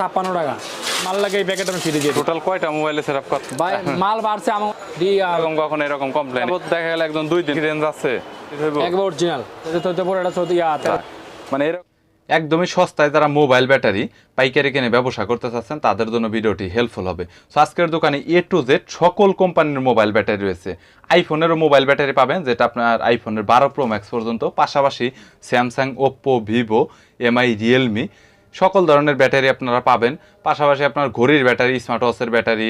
ছাপ্পান্ন টাকা। মাল লাগে এই প্যাকেট আমি ফিরে দিয়ে টোটাল কয়টা মোবাইলে সেট আপ কর? ভাই মাল বাড়ছে আমার এরকম কখন এরকম কমপ্লেন দেখা গেল একদম দুই দিন রেঞ্জ আছে। একবার অরিজিনাল তো পরে এটা মানে এরকম একদমই সস্তায় যারা মোবাইল ব্যাটারি পাইকারি কিনে ব্যবসা করতে চাচ্ছেন তাদের জন্য ভিডিওটি হেল্পফুল হবে। সো আজকের দোকানে এ টু জেড সকল কোম্পানির মোবাইল ব্যাটারি রয়েছে। আইফোনেরও মোবাইল ব্যাটারি পাবেন যেটা আপনার আইফোনের বারো প্রো ম্যাক্স পর্যন্ত। পাশাপাশি Samsung Oppo Vivo MI Realme সকল ধরনের ব্যাটারি আপনারা পাবেন। পাশাপাশি আপনার ঘড়ির ব্যাটারি স্মার্ট ওয়াচের ব্যাটারি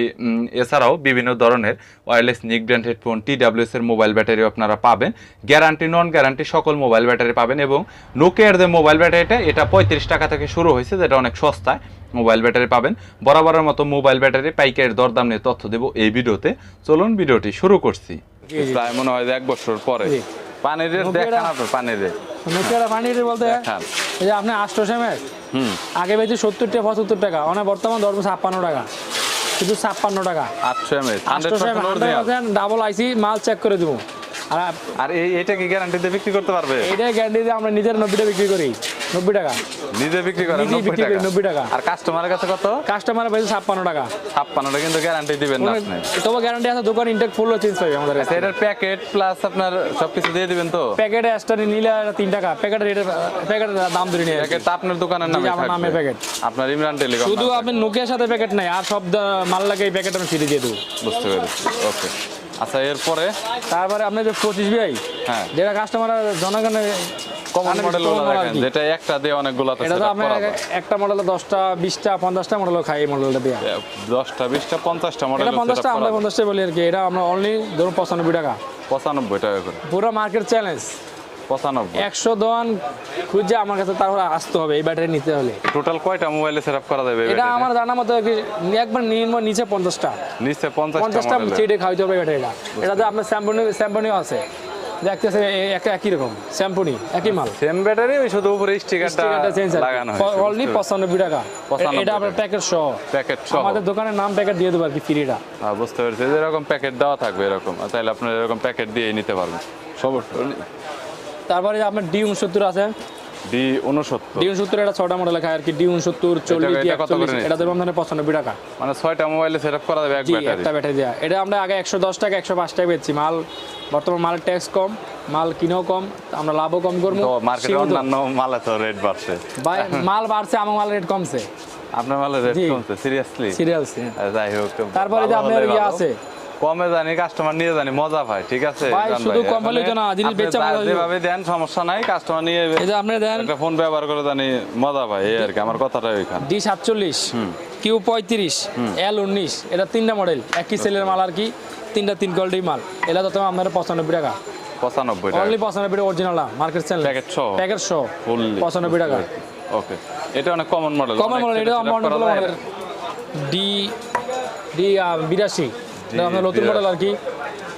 এছাড়াও বিভিন্ন ধরনের ওয়্যারলেস নিক ব্র্যান্ড হেডফোন টি এর মোবাইল ব্যাটারিও আপনারা পাবেন। গ্যারান্টি নন গ্যারান্টি সকল মোবাইল ব্যাটারি পাবেন এবং নোকিয়ার যে মোবাইল ব্যাটারিটা এটা পঁয়ত্রিশ টাকা থেকে শুরু হয়েছে যেটা অনেক সস্তায় মোবাইল ব্যাটারি পাবেন। বরাবরের মতো মোবাইল ব্যাটারি পাইকারের দরদাম নিয়ে তথ্য দেবো এই ভিডিওতে। চলুন ভিডিওটি শুরু করছি। প্রায় মনে হয় যে এক বছর পরে। পানির রেট দেখান আপনার পানির রেট। পানির বলতে? এই যে আপনি আটশো এমএস আগে বেশি সত্তর টাকা পঁচাত্তর টাকা। মানে বর্তমান ধরবো ছাপ্পান্ন টাকা। শুধু ছাপ্পান্ন টাকা। আটশো ডাবল আইসি মাল চেক করে দেবো। আর এইটা কি এটা কি গ্যারান্টিতে বিক্রি করতে পারবে? এটা গ্যারান্টি দিয়ে আমরা নিজের নব্বইটা বিক্রি করি। নব্বই টাকা। নিজে বিক্রি করেন 90 টাকা। 90 টাকা। আর কাস্টমারের কাছে কত? কাস্টমার পেয়েছে ছাপ্পান্ন টাকা। ছাপ্পান্নটা কিন্তু গ্যারান্টি দিবেন না আপনি। তবে গ্যারান্টি আছে দোকান ইনটেক ফুলও চেঞ্জ হবে আমাদের আচ্ছা এটার প্যাকেট প্লাস আপনার সবকিছু দিয়ে দিবেন তো? প্যাকেটে এক্সট্রা নিলে এটা তিন টাকা। প্যাকেটের রেটের প্যাকেটের দাম ধরে নিয়ে প্যাকেট আপনার দোকানের নামে আমার নামে প্যাকেট। আপনার ইমরান টেলিকম শুধু আপনি নোকিয়ার সাথে প্যাকেট নাই আর সব মাল লাগে এই প্যাকেট আমি ফিরে দিয়ে দেবো। বুঝতে পেরেছি। ওকে আচ্ছা এরপরে? তারপরে আপনি যে পঁচিশ বিআই হ্যাঁ। যেটা কাস্টমার জনগণের কমন মডেল দেখেন যেটা একটা দিয়ে অনেকগুলো এটা একটা মডেল দশটা বিশটা পঞ্চাশটা মডেল খাই এই মডেলটা দিয়ে। মডেল এটা আমরা পঞ্চাশটা বলি আর কি এটা আমরা অনলি ধরুন পঁচানব্বই টাকা। পঁচানব্বই টাকা করে। পুরো মার্কেট চ্যালেঞ্জ পঁচানব্বই। একশো দোয়ান খুঁজে আমার কাছে তারপরে আসতে হবে এই ব্যাটারি নিতে হলে। টোটাল কয়টা মোবাইলে সেট আপ করা যাবে এটা আমার জানা মতো একবার নিম্ন নিচে পঞ্চাশটা। নিচে পঞ্চাশটা চেটে খাওয়াতে হবে ব্যাটারিটা। এটা তো আপনার স্যাম্পনি স্যাম্পনিও আছে। দেখতেছে একই রকম স্যাম্পনি একই মাল। সেম ব্যাটারি ওই শুধু উপরে স্টিকারটা লাগানো অনলি পঁচানব্বই টাকা। 95 এটা আপনার প্যাকেট সহ। প্যাকেট সহ। আমাদের দোকানের নাম প্যাকেট দিয়ে দেবো আর কি ফ্রিটা হ্যাঁ বুঝতে পেরেছি। এরকম প্যাকেট দেওয়া থাকবে এরকম। তাহলে আপনার এরকম প্যাকেট দিয়ে নিতে পারবেন। সব তারপরে আপনার ডি উনসত্তর আছে? ডি উনসত্তর। ডি উনসত্তর এটা ছটা মডেল খায় আর কি ডি উনসত্তর চল্লিশ এটা পঁচানব্বই টাকা। মানে ছয়টা মোবাইলে সেট আপ করা যাবে এক ব্যাটারি একটা ব্যাটারি দেওয়া এটা আমরা আগে একশো দশ টাকা একশো পাঁচ টাকা বেচছি। মাল বর্তমান মালের ট্যাক্স কম মাল কিনেও কম আমরা লাভও কম করব। মার্কেটে অন্যান্য মালে তো রেট বাড়ছে। মাল বাড়ছে আমার মাল রেট কমছে। আপনার মালের রেট। কমছে সিরিয়াসলি সিরিয়ালস যাই হোক তারপরে যে আপনার ইয়ে আছে কমে জানি কাস্টমার নিয়ে জানি মজা পায় ঠিক আছে? ভাই, শুধু কম তো না, জিনিস বেচা মজা। যেভাবে দেন সমস্যা নাই কাস্টমার নিয়ে এই যে আপনি দেন। একটা ফোন ব্যবহার করে জানি মজা পায় এই আর কি আমার কথাটা ওইখানে। ডি সাতচল্লিশ কিউ পঁয়ত্রিশ এল উনিশ এটা তিনটা মডেল একই সেলের মাল আর কি তিনটা তিন কোয়ালিটি মাল এটা তো তোমার আপনার পঁচানব্বই টাকা। পঁচানব্বই টাকা। অনলি পঁচানব্বই টাকা original market sale packet packet টাকা। ওকে এটা অনেক কমন মডেল কমন মডেল এটা আমার অনেকগুলো মডেল ডি ডি বিরাশি। এটা আপনার নতুন মডেল আর কি।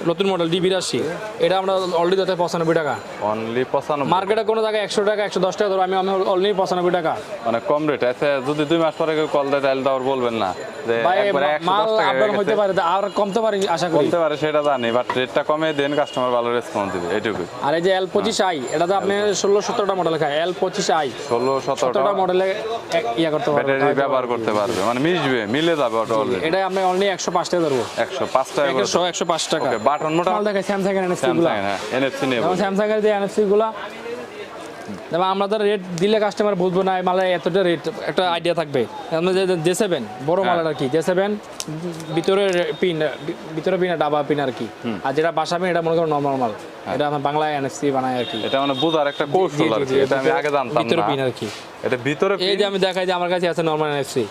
নতুন মডেল ডি বিরাশি। এটা আমরা অলরেডি দিতে পঁচানব্বই টাকা। অনলি পঁচানব্বই। মার্কেটে কোনো জায়গায় একশো টাকা একশো দশ টাকা ধরো আমি আমি অলরেডি পঁচানব্বই টাকা। মানে কম রেট আছে যদি দুই মাস পরে কেউ কল দেয় তাহলে তো আর বলবেন না। মাল দশ টাকা আপডাউন হইতে গেছে। পারে আর কমতে পারে আশা করি। বলতে পারে সেটা জানি বাট রেটটা কমে দেন কাস্টমার ভালো রেসপন্স দিবে এইটুকুই আর এই যে এল পঁচিশ আই এটা তো আপনি ষোলো সতেরোটা মডেল খায়। এল পঁচিশ আই ষোলো সতেরোটা। সতেরোটা মডেলে ইয়া করতে পারবে ব্যাটারি ব্যবহার করতে পারবে মানে মিশবে মিলে যাবে অটো এটা আপনি অনলি একশো পাঁচ টাকা ধরবো। একশো পাঁচ টাকা একশো একশো পাঁচ টাকা। ওকে বাটন মোটা মাল দেখায় স্যামসাং এনএফসি গুলা। স্যামসাং এনএফসি নেব স্যামসাং এর যে এনএফসি গুলা যেমন আমরা তো রেট দিলে কাস্টমার বুঝব না এতটা রেট একটা আইডিয়া থাকবে। যে সেভেন বড় হ্যাঁ। মালের আর কি জে সেভেন ভিতরে পিন ভিতরে পিন ডাবা পিন আর কি। আর যেটা বাসা পিন এটা মনে করো নর্মাল মাল। হ্যাঁ। এটা আমরা বাংলায় এনএফসি বানায় আর কি। এটা মানে বোঝার একটা কৌশল আর কি এটা আমি আগে জানতাম ভিতরে পিন আর কি। এটা ভিতরে এই যে আমি দেখাই যে আমার কাছে আছে নর্মাল এনএফসি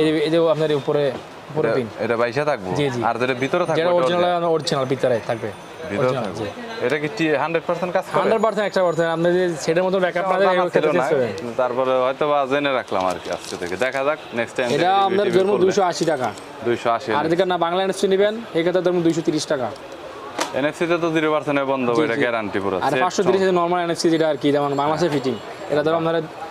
এই যে এই যে আপনার উপরে উপরে পিন এটা বাইশে থাকব। আর যেটা ভিতরে থাকবে যেটা অরিজিনাল অরিজিনাল ভিতরে থাকবে। ভিতরে থাকবে। এটা কি হান্ড্রেড পার্সেন্ট কাজ করে? হান্ড্রেড পার্সেন্ট একটা পার্সেন্ট আপনি যে সেটার মতো ব্যাকআপ না। ছিল তারপরে হয়তো বা জেনে রাখলাম আর কি আজকে থেকে। দেখা যাক নেক্সট টাইম এটা আপনার জন্য দুশো আশি টাকা। দুইশো আশি আর এদিকে না বাংলা এনএফসি নেবেন এই ক্ষেত্রে ধরুন দুইশো তিরিশ টাকা। এনএফসি তে তো জিরো পার্সেন্ট বন্ধ হবে, এটা গ্যারান্টি পুরো। আর set পাঁচশো সহ। তিরিশ নর্মাল এনএফসি যেটা আর কি যেমন বাংলাদেশে ফিটিং এটা ধরুন আপনার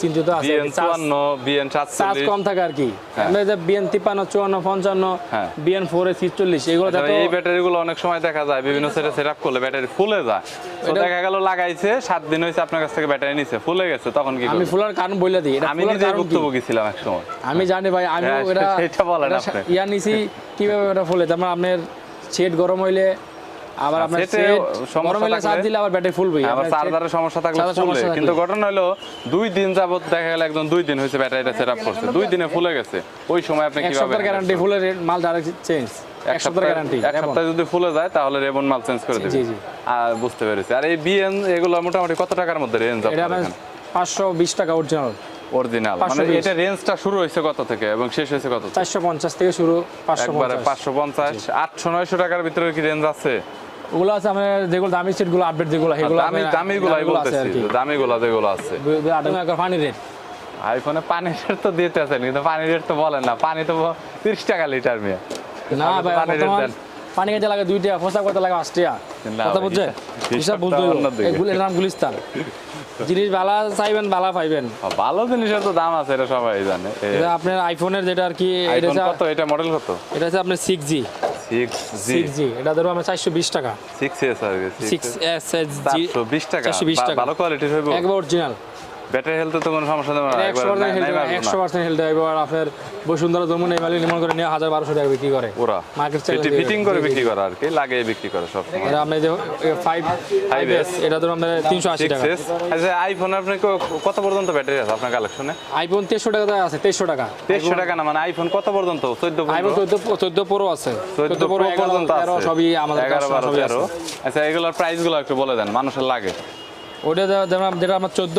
চিন্তিত আছে। চুয়ান্ন বিএন চার্জ কম থাকে আর কি। আমরা যে বিএন তিপ্পান্ন চুয়ান্ন পঞ্চান্ন হ্যাঁ। বিএন ফোর এ ছিচল্লিশ এগুলো আচ্ছা, এই ব্যাটারি অনেক সময় দেখা যায় বিভিন্ন সেটে সেট আপ করলে ব্যাটারি ফুলে যায়। তো দেখা গেল লাগাইছে সাত দিন হয়েছে আপনার কাছ থেকে ব্যাটারি নিছে ফুলে গেছে তখন কি আমি? ফুলার কারণ বলে দিই আমি ফুলার নিজে ভুক্তভোগী ছিলাম এক সময় আমি জানি ভাই আমি হ্যাঁ, এটা সেটা বলেন আপনি। ইয়া নিছি কীভাবে এটা ফুলে? তারপর আপনার সেট গরম হইলে আবার আপনার সেট সমস্যা গরম চার্জ দিলে আবার ব্যাটারি ফুলবে আবার চার্জারের সমস্যা থাকলে কিন্তু ঘটনা হলো দুই দিন যাবত দেখা গেল একদম দুই দিন হয়েছে ব্যাটারিটা সেট আপ করছে। দুই দিনে ফুলে গেছে। ওই সময় আপনি এক কীভাবে সপ্তাহ গ্যারান্টি ফুলের মাল ডাইরেক্ট চেঞ্জ এক সপ্তাহ গ্যারান্টি এক সপ্তাহে যদি ফুলে যায় তাহলে রেবন মাল চেঞ্জ করে দিবে জি, জি। আর বুঝতে পেরেছি। আর এই বিএন এগুলো মোটামুটি কত টাকার মধ্যে রেঞ্জ এটা আপনার পাঁচশো বিশ টাকা অরিজিনাল অরিজিনাল মানে 520 এটা রেঞ্জটা শুরু হয়েছে কত থেকে এবং শেষ হয়েছে কত থেকে? চারশো পঞ্চাশ থেকে শুরু পাঁচশো একবারে পঞ্চাশ। পাঁচশো পঞ্চাশ। আটশো নয়শো টাকার ভিতরে কি রেঞ্জ আছে? ওগুলো আছে আমাদের যেগুলো দামি সেটগুলো আপডেট যেগুলো সেগুলো দামি দামিগুলো বলতেছি যেগুলো আছে। পানি রেট আইফোনে পানি রেট তো দিতে আছেন কিন্তু পানি রেট তো বলেন না। পানি তো তিরিশ টাকা লিটার মেয়ে। না ভাই পানি লাগে দুই টাকা ফসা করতে লাগে পাঁচ টাকা। কথা ভাই, বুঝছেন হিসাব- বুঝতে। এগুলোর নাম গুলিস্তান। জিনিস ভালো চাইবেন ভালো পাইবেন। ভালো জিনিসের তো দাম আছে এটা সবাই জানে। এটা আপনার আইফোনের যেটা আর কি এটা কত? এটা মডেল কত? এটা হচ্ছে আপনার সিক্স জি এটা ধরো আমরা চারশো বিশ টাকা। সিক্স এস আর কি সিক্স এস এস জি চারশো বিশ টাকা 420 বা- টাকা। ভালো কোয়ালিটির হইব। একবার অরিজিনাল ব্যাটারি হেলথে তো কোনো সমস্যা দেবে না একশো একবার পার্সেন্ট নাই- নাই হেলতে একশো পার্সেন্ট হেলতে এবার আপনার বসুন্ধরা জমুন এই মালিক নির্মাণ করে নিয়ে হাজার বারোশো টাকা বিক্রি করে। ওরা। মার্কেট এটি ফিটিং করে বিক্রি করে আর কি লাগিয়ে বিক্রি করে সব এটা আপনি যে ফাইভ ফাইভ এস এটা ধরুন তিনশো আশি টাকা। আচ্ছা আইফোন আপনি কত পর্যন্ত ব্যাটারি আছে আপনার কালেকশনে আইফোন তেইশশো টাকা দেওয়া আছে তেইশশো টাকা। তেইশশো টাকা না মানে আইফোন কত পর্যন্ত? চোদ্দ আইফোন চোদ্দ চোদ্দ প্রো আছে। চোদ্দ প্রো প্রো পর্যন্ত আছে। সবই আমাদের এগারো কাছে বারো সবই আছে। আচ্ছা এগুলোর প্রাইসগুলো একটু বলে দেন মানুষের লাগে। ওইটা যে- যেমন যেটা আমার চোদ্দ।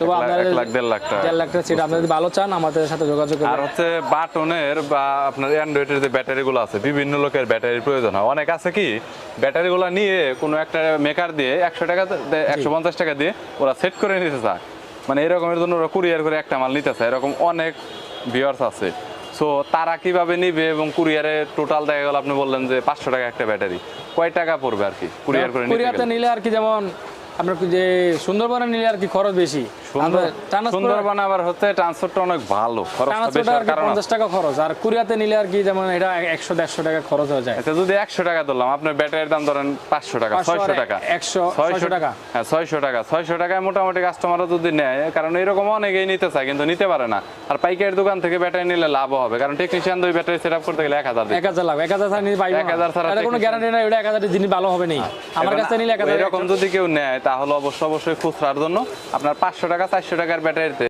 তবে আপনারা লাখ, দেড় লাখ টাকা। দেড় লাখ টাকা সেট আপনারা যদি ভালো চান আমাদের সাথে যোগাযোগ আর হচ্ছে বাটনের বা আপনার অ্যান্ড্রয়েডের যে ব্যাটারি গুলো আছে বিভিন্ন লোকের ব্যাটারির প্রয়োজন হয়। অনেক আছে কি ব্যাটারি গুলো নিয়ে কোনো একটা মেকার দিয়ে একশো টাকা একশো পঞ্চাশ টাকা দিয়ে ওরা সেট করে নিতে চায়। মানে এরকমের জন্য ওরা কুরিয়ার করে একটা মাল নিতে চায়। এরকম অনেক ভিউয়ার্স আছে। সো তারা কীভাবে নিবে এবং কুরিয়ারে টোটাল দেখা গেল আপনি বললেন যে পাঁচশো টাকা একটা ব্যাটারি। কয় টাকা পড়বে আর কি কুরিয়ার করে নিতে কুরিয়াতে নিলে আর কি যেমন আপনার যে সুন্দরবনে নিলে আর কি খরচ বেশি? সুন্দর সুন্দরবন আবার হচ্ছে ট্রান্সপোর্টটা অনেক ভালো। পঞ্চাশ টাকা খরচ আর কুরিয়াতে নিলে আর কি যেমন এটা একশো দেড়শো টাকা খরচ হয়ে যায়। আচ্ছা যদি একশো টাকা ধরলাম আপনার ব্যাটারির দাম ধরেন পাঁচশো টাকা ছয়শো টাকা 100 ছয়শো টাকা। হ্যাঁ ছয়শো টাকা। ছয়শো টাকায় মোটামুটি কাস্টমারও যদি নেয় কারণ এরকম অনেকেই নিতে চায় কিন্তু নিতে পারে না। আর পাইকারি দোকান থেকে ব্যাটারি নিলে লাভ হবে কারণ টেকনিশিয়ান দুই ব্যাটারি সেট আপ করতে গেলে এক হাজার এক হাজার লাভ এক হাজার ছাড়া নিতে পাইবো 1000 ছাড়া কোনো গ্যারান্টি নাই ওটা এক হাজার জিনিস ভালো হবে নেই আমার কাছে নিলে এক হাজার এরকম যদি কেউ নেয় তাহলে অবশ্যই অবশ্যই খুচরার জন্য আপনার পাঁচশো টাকা চারশো টাকার ব্যাটারিতে।